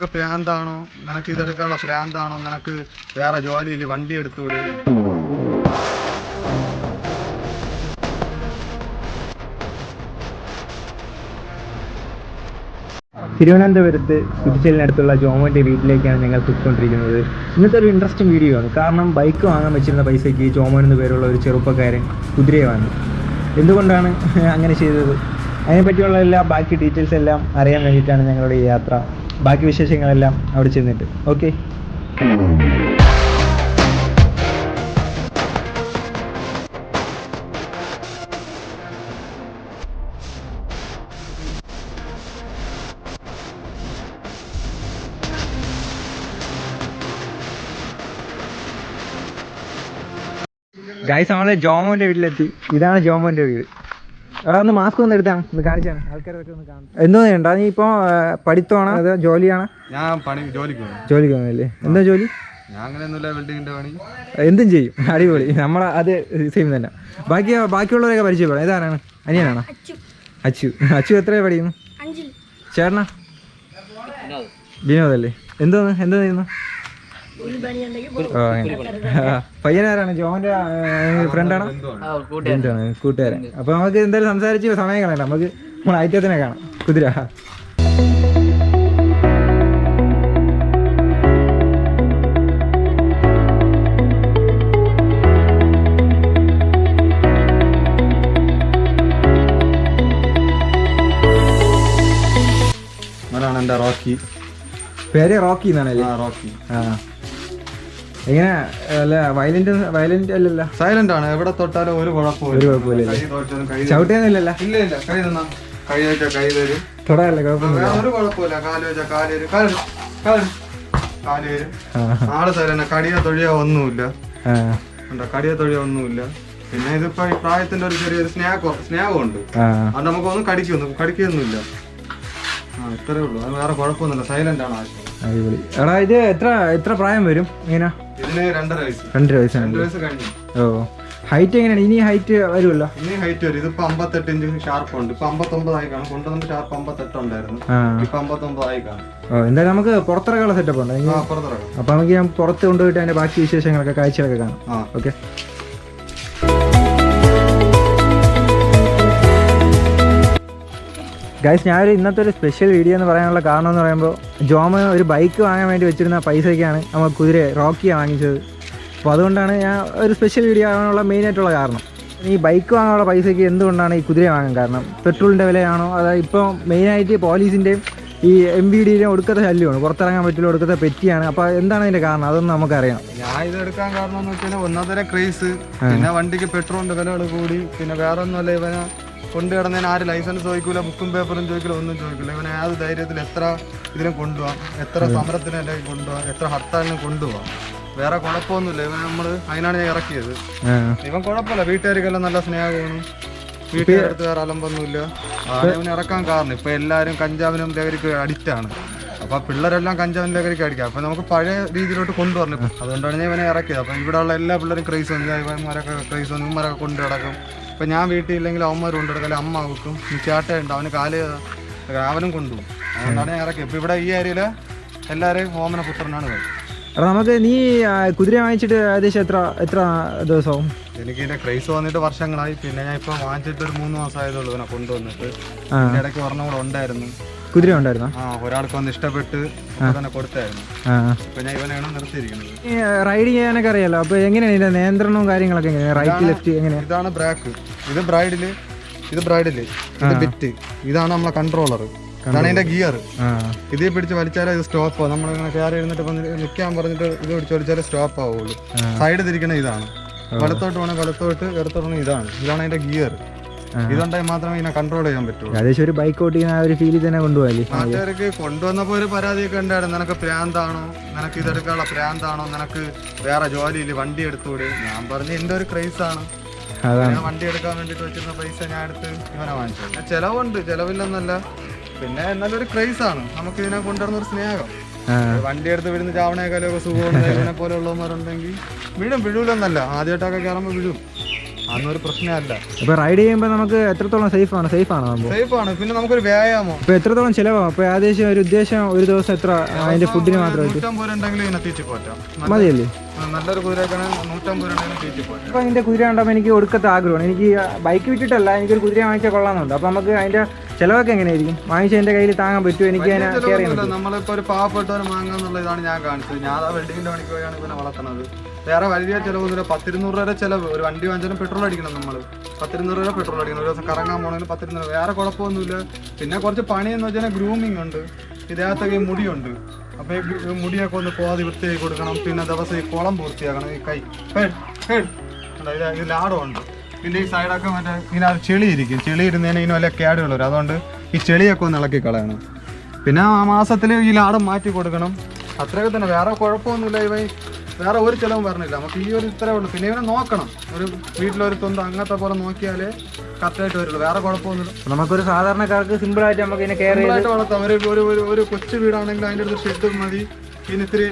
നിനക്ക് പ്രാന്താണോ? നിനക്ക് ഇതെടുക്കാനുള്ള പ്രാന്താണോ? നിനക്ക് വേറെ ജോലിയിൽ വണ്ടി എടുത്തുകൂടെ തിരുവനന്തപുരത്ത് കുതിച്ചലിനടുത്തുള്ള ജോമോന്റെ വീട്ടിലേക്കാണ് ഞങ്ങൾ കുത്തിക്കൊണ്ടിരിക്കുന്നത് ഇന്നത്തെ ഒരു ഇൻട്രസ്റ്റിംഗ് വീഡിയോ ആണ്. കാരണം ബൈക്ക് വാങ്ങാൻ വെച്ചിരുന്ന പൈസയ്ക്ക് ജോമോൻ എന്ന് പേരുള്ള ഒരു ചെറുപ്പക്കാരൻ കുതിരയെ വാങ്ങി. എന്തുകൊണ്ടാണ് അങ്ങനെ ചെയ്തത്? അതിനെപ്പറ്റിയുള്ള എല്ലാ ബാക്കി ഡീറ്റെയിൽസ് എല്ലാം അറിയാൻ വേണ്ടിയിട്ടാണ് ഞങ്ങളുടെ ഈ യാത്ര ബാക്കി വിശേഷങ്ങളെല്ലാം അവിടെ ചെന്നിട്ട്. ഓക്കെ ഗായ്സ് നമ്മളെ ജോമോന്റെ വീട്ടിലെത്തി. ഇതാണ് ജോമോന്റെ വീട്. ഒന്ന് മാസ്ക് ഒന്ന് എടുത്താണ് ഒന്ന് കാണിച്ചാണ്. ആൾക്കാരൊക്കെ ഒന്ന് കാണും. എന്തോ ഉണ്ടോ നീ ഇപ്പോ പഠിത്തമാണോ? അതോ ജോലിയാണ്? ഞാൻ പണി ജോലിക്ക് പോകും ജോലിക്ക് പോകുന്നില്ലേ എന്താ ജോലി? ഞാൻ അങ്ങനെയൊന്നുമില്ല ബിൽഡിങ്ങിന്റെ പണി. എന്തും ചെയ്യും. അടിപൊളി. നമ്മളെ അത് സെയിം തന്നെ. ബാക്കി ബാക്കിയുള്ളവരൊക്കെ പരിചയപ്പെടാം. ഇതാരാണ് അനിയനാണോ? അച്ചു. അച്ചു. എത്ര പഠിക്കുന്നു? അഞ്ചിൽ ചേട്ടനാ? വിനോദല്ലേ? എന്തോന്ന്? എന്താ ചെയ്യുന്നു? പയ്യനാരാണ് ജോന്റെ ഫ്രണ്ടാണോ? ഫ്രണ്ടാണ് കൂട്ടുകാരൻ. അപ്പൊ നമുക്ക് എന്തായാലും സംസാരിച്ച് സമയം കളയണ്ട. നമുക്ക് നമ്മൾ ഐറ്റത്തിനെ കാണാം. കുതിര. റോക്കി? പേര് റോക്കി എന്നാണല്ലേ? ആ റോക്കി. ആ. എങ്ങനെ അല്ല വയലന്റ് വയലന്റ് അല്ലല്ല? സൈലന്റ് ആണ്. എവിടെ തൊട്ടാലും ഒരു കുഴപ്പമില്ല ഒരു കുഴപ്പമില്ല ചവിട്ടിയൊന്നുമില്ലല്ലോ ഇല്ല ഇല്ല. കൈ തന്നാ കൈ വെച്ചാ കൈ തരും. കുഴപ്പമില്ല ഒരു കുഴപ്പമില്ല കാൽ വെച്ചാ കാൽ കാൽ. കാൽ ആൾ സൈലന്റ് കടിയോ തൊഴിയോ ഒന്നുമില്ല. ഉണ്ടോ കടിയോ തൊഴിയോ ഒന്നുമില്ല. പിന്നെ ഇതിപ്പോ ഈ പ്രായത്തിന്റെ ഒരു ചെറിയൊരു സ്നേഹം ഉണ്ട് ആ. അത് നമുക്കൊന്നും കടിക്കൊന്നും കടിക്കൊന്നുമില്ല. ആ ഇത്രേ ഉള്ളൂ. അത് വേറെ കുഴപ്പമൊന്നുമില്ല. സൈലന്റ് ആണ് എടാ ഇത് എത്ര എത്ര പ്രായം വരും? ഇങ്ങനെ രണ്ടര വയസ്സ്. രണ്ടര രണ്ട് വയസ്സാണ് ഓ. ഹൈറ്റ് എങ്ങനെയാണ്? ഇനി ഹൈറ്റ് വരുമല്ലോ? ഇനി ഹൈറ്റ് വരും. ഇതിപ്പോ അമ്പത്തെട്ട് ഇഞ്ച് ഷാർപ്പ് ഉണ്ട്. ഇപ്പൊ അമ്പത്തൊമ്പതായി കാണും. കൊണ്ടുവന്നിട്ട് ഷാർപ്പ് അമ്പത്തെട്ട് ഉണ്ടായിരുന്നു. ഇപ്പൊ അമ്പത്തൊമ്പതായി കാണും. എന്തായാലും നമുക്ക് പുറത്തിറക്കാനുള്ള സെറ്റപ്പ് ഉണ്ട്? അപ്പൊ നമുക്ക് ഞാൻ പുറത്ത് കൊണ്ടുപോയിട്ട് അതിന്റെ ബാക്കി വിശേഷങ്ങളൊക്കെ കാഴ്ചകളൊക്കെ കാണാം. ഓക്കെ ഗൈസ് ഞാനൊരു ഇന്നത്തെ ഒരു സ്പെഷ്യൽ വീഡിയോ എന്ന് പറയാനുള്ള കാരണം എന്ന് പറയുമ്പോൾ ജോമ ഒരു ബൈക്ക് വാങ്ങാൻ വേണ്ടി വെച്ചിരുന്ന പൈസയ്ക്കാണ് നമ്മൾ കുതിര റോക്കിയാണ് വാങ്ങിച്ചത്. അപ്പോൾ അതുകൊണ്ടാണ് ഞാൻ ഒരു സ്പെഷ്യൽ വീഡിയോ ആകാനുള്ള മെയിൻ ആയിട്ടുള്ള കാരണം. ഈ ബൈക്ക് വാങ്ങാനുള്ള പൈസയ്ക്ക് എന്തുകൊണ്ടാണ് ഈ കുതിര വാങ്ങാൻ കാരണം? പെട്രോളിന്റെ വിലയാണോ? അതായത് ഇപ്പോൾ മെയിനായിട്ട് പോലീസിന്റെയും ഈ എം വി ഡിയിലും ഒടുക്കത്തെ ശല്യമാണ്. പുറത്തിറങ്ങാൻ പറ്റില്ല ഒടുക്കത്തെ പെറ്റിയാണ്. അപ്പോൾ എന്താണ് അതിന്റെ കാരണം? അതൊന്നും നമുക്കറിയാം. ഞാൻ ഇത് എടുക്കാൻ കാരണം എന്ന് വെച്ചാൽ ഒന്നാമത്തെ ക്രേസ് പിന്നെ വണ്ടിക്ക് പെട്രോളിന്റെ വിലകൾ കൂടി. പിന്നെ വേറെ ഒന്നുമല്ല ഇവനെ കൊണ്ടു കിടന്നതിന് ആര് ലൈസൻസ് ചോദിക്കൂല ബുക്കും പേപ്പറും ചോദിക്കില്ല ഒന്നും ചോദിക്കില്ല ഇവനെ ഏത് ധൈര്യത്തിൽ എത്ര ഇതിനെ കൊണ്ടുപോകാം എത്ര സമരത്തിന് എല്ലാം കൊണ്ടുപോകാം എത്ര ഹർത്താലിനും കൊണ്ടുപോകാം വേറെ കുഴപ്പമൊന്നുമില്ല ഇവനെ നമ്മൾ അതിനാണ് ഞാൻ ഇറക്കിയത്. ഇവൻ കുഴപ്പമില്ല വീട്ടുകാർക്കെല്ലാം നല്ല സ്നേഹമാണ്. വീട്ടുകാരടുത്ത് വേറെ അലമ്പൊന്നുമില്ല. ഇവനെ ഇറക്കാൻ കാരണം? ഇപ്പൊ എല്ലാവരും കഞ്ചാവിനും ലഹരിക്ക് അഡിക്റ്റാണ് അപ്പം അപ്പൊ പിള്ളേരെല്ലാം കഞ്ചാവിന് ലഹരിക്ക് അടിക്കുക അപ്പൊ നമുക്ക് പഴയ രീതിയിലോട്ട് കൊണ്ടുവരണം. അതുകൊണ്ടാണ് ഞാൻ ഇവനെ ഇറക്കിയത്. അപ്പൊ ഇവിടെയുള്ള എല്ലാ പിള്ളേരും ക്രൈസ് വന്നു. ഇവന്മാരൊക്കെ ക്രൈസ് വന്നു. ഇവന്മാരൊക്കെ കൊണ്ടു കിടക്കും ഇപ്പൊ ഞാൻ വീട്ടിൽ ഇല്ലെങ്കിൽ അവന്മാർ കൊണ്ടു കിടക്കല്ലേ അമ്മ വെക്കും. ഉണ്ട്. അവന് കാൽ അവനും കൊണ്ടുപോകും. അതുകൊണ്ടാണ് ഞാൻ ഇറക്കി ഇപ്പം ഇവിടെ ഈ ഏരിയയിൽ എല്ലാവരെയും ഓമന പുത്രനാണ് ഇവൻ. എടാ നമുക്ക് നീ കുതിര വാങ്ങിച്ചിട്ട് ഏകദേശം എത്ര എത്ര ദിവസവും? എനിക്ക് ഇതിന്റെ ക്രൈസ് വന്നിട്ട് വർഷങ്ങളായി. പിന്നെ ഞാൻ ഇപ്പൊ വാങ്ങിച്ചിട്ട് ഒരു മൂന്ന് മാസമായതുള്ളൂ ഇവനെ കൊണ്ടുവന്നിട്ട്. ഇടയ്ക്ക് ഒരെണ്ണം കൂടെ ഉണ്ടായിരുന്നു. കുതിര ഉണ്ടായിരുന്നോ? ആ ഒരാൾക്ക് വന്ന് ഇഷ്ടപ്പെട്ട് തന്നെ കൊടുത്തായിരുന്നു. ഇപ്പൊ ഞാൻ ഇവനെയാണ് നിർത്തിയിരിക്കുന്നത്. ഈ റൈഡ് ചെയ്യാനൊക്കെ അറിയാലോ? അപ്പൊ എങ്ങനെയാണ് ഇതിന്റെ നിയന്ത്രണവും കാര്യങ്ങളൊക്കെ എങ്ങനെയാണ് റൈറ്റ് ലെഫ്റ്റ് എങ്ങനെയാണ് ഇതാണ് ബ്രാക്ക് ഇത് ബ്രൈഡിൽ ഇത് ബ്രൈഡിൽ ഇത് ബിറ്റ് ഇതാണ് നമ്മളെ കൺട്രോളർ ഇതാണ് അതിന്റെ ഗിയർ ഇത് പിടിച്ച് വലിച്ചാലേ ഇത് സ്റ്റോപ്പ് നമ്മൾ ഇങ്ങനെ കയറി ഇരുന്നിട്ട് നിൽക്കാൻ പറഞ്ഞിട്ട് ഇത് പിടിച്ച് വലിച്ചാലേ സ്റ്റോപ്പ് ആവുള്ളൂ. സൈഡ് തിരിക്കണ ഇതാണ്. വലത്തോട്ട് വേണേ വലത്തോട്ട് ഇടത്തോട്ട് ഇതാണ്. ഇതാണ് അതിന്റെ ഗിയർ ഇതുണ്ടെങ്കിൽ മാത്രമേ ഇതിനെ കൺട്രോൾ ചെയ്യാൻ പറ്റുള്ളൂ ഏകദേശം ഒരു ബൈക്ക് ഓട്ടിക്കുന്ന ആ ഒരു ഫീലിൽ തന്നെ കൊണ്ടുപോകല്ലേ നാട്ടുകാർക്ക് കൊണ്ടുവന്നപ്പോ ഒരു പരാതിയൊക്കെ ഉണ്ടായിരുന്നു. നിനക്ക് പ്രാന്താണോ? നിനക്ക് ഇതെടുക്കാനുള്ള പ്രാന്താണോ? നിനക്ക് വേറെ ജോലിയിൽ വണ്ടി എടുത്തുകൂടെ ഞാൻ പറഞ്ഞു എന്റെ ഒരു ക്രൈസ് ആണ്. വണ്ടി എടുക്കാൻ വേണ്ടിട്ട് വെച്ചിരുന്ന പൈസ ഞാൻ എടുത്ത് ഇവനെ വാങ്ങിച്ചു. ചെലവുണ്ട് ചെലവില്ലെന്നല്ല. പിന്നെ എന്നാലും ഒരു ക്രൈസ് ആണ്. നമുക്ക് ഇതിനെ കൊണ്ടുവരുന്ന ഒരു സ്നേഹം. വണ്ടി എടുത്ത് വിടുന്ന ചാവണേക്കാലൊക്കെ ഒക്കെ സുഖമാണ് ഇവനെ പോലെ ഉള്ളവന്മാരുണ്ടെങ്കിൽ വീഴും വീഴൂലെന്നല്ല. ആദ്യമായിട്ടൊക്കെ കയറുമ്പോൾ വീഴും. അതൊന്നും പ്രശ്നമല്ല. അപ്പോൾ റൈഡ് ചെയ്യുമ്പോൾ നമുക്ക് എത്രത്തോളം സേഫ് ആണ്? സേഫ് ആണ് സേഫ് ആണ്. പിന്നെ നമുക്കൊരു വ്യായാമം. ഇപ്പൊ എത്രത്തോളം ചിലവാകും അപ്പൊ ഏകദേശം ഒരു ഉദ്ദേശം ഒരു ദിവസം എത്ര? അതിന്റെ ഫുഡിന് മാത്രം മതിയല്ലേ? നല്ലൊരു കുതിരക്കാണ് നൂറ്റമ്പത് രൂപ അപ്പൊ അതിന്റെ പോറ്റാം അപ്പോൾ അതിന്റെ കുതിര കണ്ടപ്പോൾ എനിക്ക് ഒടുക്കത്തെ ആഗ്രഹമാണ്. എനിക്ക് ബൈക്ക് വിട്ടിട്ടല്ല എനിക്കൊരു കുതിര വാങ്ങിച്ചാൽ കൊള്ളാമെന്നുണ്ട്. അപ്പോൾ നമുക്ക് അതിന്റെ ചിലവൊക്കെ എങ്ങനെയായിരിക്കും? വാങ്ങിച്ച എന്റെ കയ്യിൽ താങ്ങാൻ പറ്റുമോ? എനിക്ക് അതിനെ കെയർ ചെയ്യാൻ ചിലവൊന്നുമില്ല. നമ്മളിപ്പോ ഒരു പാവപ്പെട്ടവരെ വാങ്ങാന്നുള്ള ഇതാണ് ഞാൻ കാണിച്ചത്. ഞാൻ ആ വെഡിങ്ങിന്റെ പണിക്ക് പോയാണ് പിന്നെ വളർത്തുന്നത്. വേറെ വലിയ ചിലവൊന്നുമില്ല പത്തിരുന്നൂറ് രൂപ ചിലവ്. ഒരു വണ്ടി വാങ്ങിച്ചാലും പെട്രോൾ അടിക്കണം നമ്മൾ പത്തിരുന്നൂറ് രൂപ പെട്രോൾ അടിക്കണം. ഒരു ദിവസം കറങ്ങാൻ പോകണമെങ്കിൽ പത്തിരുന്നൂറ് വേറെ കുഴപ്പമൊന്നുമില്ല. പിന്നെ കുറച്ച് പണിയെന്ന് വെച്ചാൽ ഗ്രൂമിംഗ് ഉണ്ട്. ഇതിനകത്തൊക്കെ മുടിയുണ്ട്. അപ്പൊ ഈ മുടിയൊക്കെ ഒന്ന് കോതി വൃത്തിയാക്കി കൊടുക്കണം. പിന്നെ ദിവസം ഈ കുളം പൂർത്തിയാക്കണം. ഈ കൈ. Head head. ഇത് ലാടമുണ്ട് പിന്നെ ഈ സൈഡൊക്കെ മറ്റേ ഇതിനകത്ത് ചെളി ഇരിക്കും. ചെളി ഇരുന്നതിന് ഇതിന് വല്ല കേടുകൾ വരും. അതുകൊണ്ട് ഈ ചെളിയൊക്കെ ഒന്ന് ഇളക്കി കളയണം. പിന്നെ ആ മാസത്തിൽ ഈ ലാടം മാറ്റി കൊടുക്കണം. അത്രയൊക്കെ തന്നെ. വേറെ കുഴപ്പമൊന്നുമില്ല ഇവ വേറെ ഒരു ചിലവും പറഞ്ഞില്ല. നമുക്ക് ഈ ഒരു ഇത്രേ ഉള്ളൂ. പിന്നെ ഇവനെ നോക്കണം. ഒരു വീട്ടിലൊരു തൊണ്ട് അങ്ങനത്തെ പോലെ നോക്കിയാലേ കറക്റ്റായിട്ട് വരുള്ളൂ. വേറെ കുഴപ്പമൊന്നുമില്ല. നമുക്കൊരു സാധാരണക്കാർക്ക് സിമ്പിളായിട്ട് നമുക്ക് ഇതിനെ കെയർ ചെയ്ത് വളർത്താം. ഒരു ഒരു ഒരു കൊച്ചു വീടാണെങ്കിൽ അതിന്റെ അടുത്ത് ഷെഡ് മതി. പിന്നെ ഇത്തിരി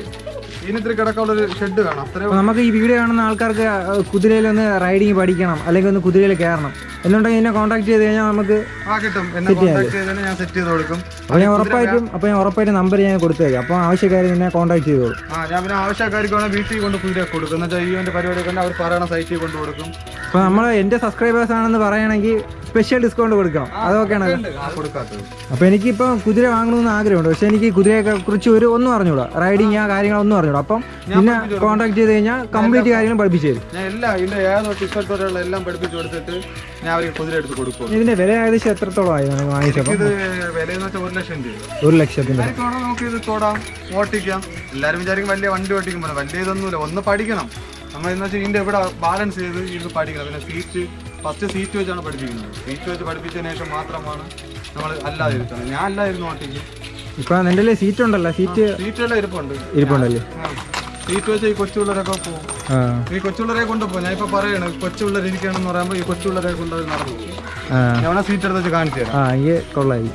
ഷെഡ് വേണം. നമുക്ക് ഈ വീഡിയോ കാണുന്ന ആൾക്കാർക്ക് കുതിരയിൽ ഒന്ന് റൈഡിങ് പഠിക്കണം അല്ലെങ്കിൽ ഒന്ന് കുതിരയിൽ കയറണം. എന്നുണ്ടെങ്കിൽ എന്നെ കോൺടാക്ട് ചെയ്ത് കഴിഞ്ഞാൽ നമുക്ക് ആ കിട്ടും. എന്നെ കോൺടാക്ട് ചെയ്താൽ ഞാൻ സെറ്റ് ചെയ്ത് കൊടുക്കും. അപ്പോൾ ഞാൻ ഉറപ്പായിട്ടും അപ്പോൾ ഞാൻ ഉറപ്പായിട്ടും നമ്പർ ഞാൻ കൊടുത്തേക്കാം. അപ്പോൾ ആവശ്യക്കാർ എന്നെ കോൺടാക്ട് ചെയ്തോളൂ. ആ ഞാൻ പിന്നെ ആവശ്യക്കാർക്ക് വേണമെങ്കിൽ വീട്ടിൽ കൊണ്ട് കുതിര കൊടുക്കും. എന്നുവെച്ചാൽ ഈ പരിപാടിയൊക്കെ അവർ പറയണ സൈറ്റിൽ കൊണ്ട് കൊടുക്കും. അപ്പോൾ നമ്മൾ എന്റെ സബ്സ്ക്രൈബേഴ്സ് ആണെന്ന് പറയണെങ്കിൽ സ്പെഷ്യൽ ഡിസ്കൗണ്ട് കൊടുക്കണം അതൊക്കെയാണ്. അപ്പൊ എനിക്ക് അപ്പോൾ എനിക്കിപ്പോൾ കുതിര വാങ്ങണമെന്ന് ആഗ്രഹമുണ്ട്. പക്ഷെ എനിക്ക് കുതിരയെ കുറിച്ച് ഒരു ഒന്നും അറിഞ്ഞൂടാ. റൈഡിങ് ആ കാര്യങ്ങളൊന്നും അറിഞ്ഞൂടാ. അപ്പം പിന്നെ കോൺടാക്ട് ചെയ്ത് കഴിഞ്ഞാൽ കംപ്ലീറ്റ് കാര്യങ്ങൾ പഠിപ്പിച്ചു തരും. എല്ലാം പഠിപ്പിച്ച് കൊടുത്തിട്ട് ഞാൻ അവർക്ക് കുതിര എടുത്ത് കൊടുക്കും. ഇതിന്റെ വില ഏകദേശം എത്രത്തോളം ആയി വാങ്ങിച്ചപ്പോൾ ഒരു ലക്ഷം രൂപ. ഒരു ലക്ഷത്തിന്റെ ആർക്കാണോ നമുക്ക് ഇത് തൊടാം ഓട്ടിക്കാം എല്ലാരും വിചാരിക്കും വലിയ വണ്ടി ഓട്ടിക്കുമ്പോൾ വലിയ ഇതൊന്നുമില്ല ഒന്ന് പഠിക്കണം. നമ്മൾ എന്ന് വെച്ചാൽ ഇതിന്റെ ഇവിടെ ബാലൻസ് ചെയ്ത് ഇത് പഠിക്കണം. പിന്നെ സീറ്റ് ഫസ്റ്റ് സീറ്റ് വെച്ചാണ് പഠിപ്പിക്കുന്നത്. സീറ്റ് വെച്ച് പഠിപ്പിച്ചതിന് ശേഷം മാത്രമാണ് നമ്മൾ അല്ലാതെ ഇരുത്തുന്നത് ഞാൻ അല്ലായിരുന്നു ഓട്ടിക്കും ഇപ്പൊ നിന്റെ സീറ്റ് ഉണ്ടല്ലോ. സീറ്റ് സീറ്റെല്ലാം ഇരിപ്പുണ്ട്. ഇരിപ്പുണ്ടല്ലേ. സീറ്റ് വെച്ച് ഈ കൊച്ചുള്ളവരൊക്കെ പോകും ഈ കൊച്ചുള്ളവരെ കൊണ്ട് പോകും ഞാൻ ഇപ്പൊ പറയണ കൊച്ചുപിള്ളേർ ഇരിക്കുകയാണെന്ന് പറയുമ്പോൾ ഈ കൊച്ചുള്ളവരെ കൊണ്ട് അത് നടന്നു പോകും ഞാൻ സീറ്റ് എടുത്ത് വെച്ച് കാണിച്ചു തരാം. കൊള്ളായി.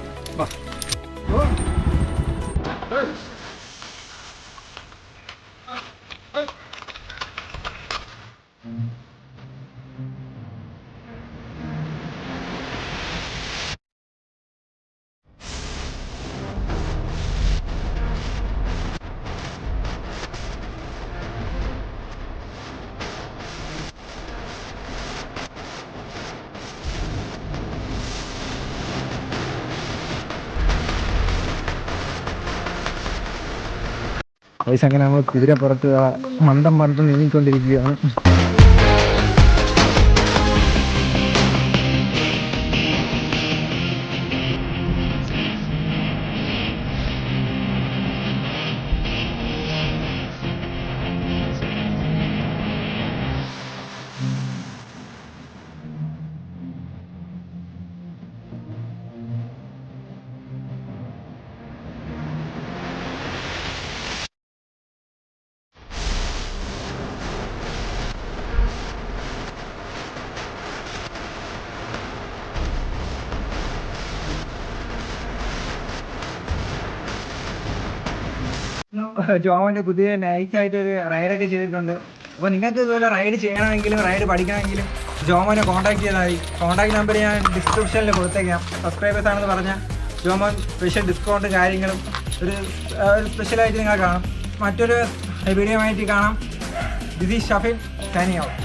വാ. പൈസ അങ്ങനെ നമ്മൾ കുതിരപ്പുറത്ത് മന്ദം മന്ദം നീങ്ങിക്കൊണ്ടിരിക്കുകയാണ് ജോമന്റെ പുതിയ നൈക്കായിട്ട് ഒരു റൈഡൊക്കെ ചെയ്തിട്ടുണ്ട്. അപ്പോൾ നിങ്ങൾക്ക് ഇതുപോലെ റൈഡ് ചെയ്യണമെങ്കിലും റൈഡ് പഠിക്കണമെങ്കിലും ജോമോനെ കോൺടാക്ട് ചെയ്താൽ മതി. കോൺടാക്ട് നമ്പർ ഞാൻ ഡിസ്ക്രിപ്ഷനിൽ കൊടുത്തേക്കാം. സബ്സ്ക്രൈബേഴ്സ് ആണെന്ന് പറഞ്ഞാൽ ജോമോൻ സ്പെഷ്യൽ ഡിസ്കൗണ്ട് കാര്യങ്ങളും ഒരു സ്പെഷ്യലായിട്ട് നിങ്ങൾ കാണാം. മറ്റൊരു വീഡിയോ ആയിട്ട് കാണാം. This is Shafeen out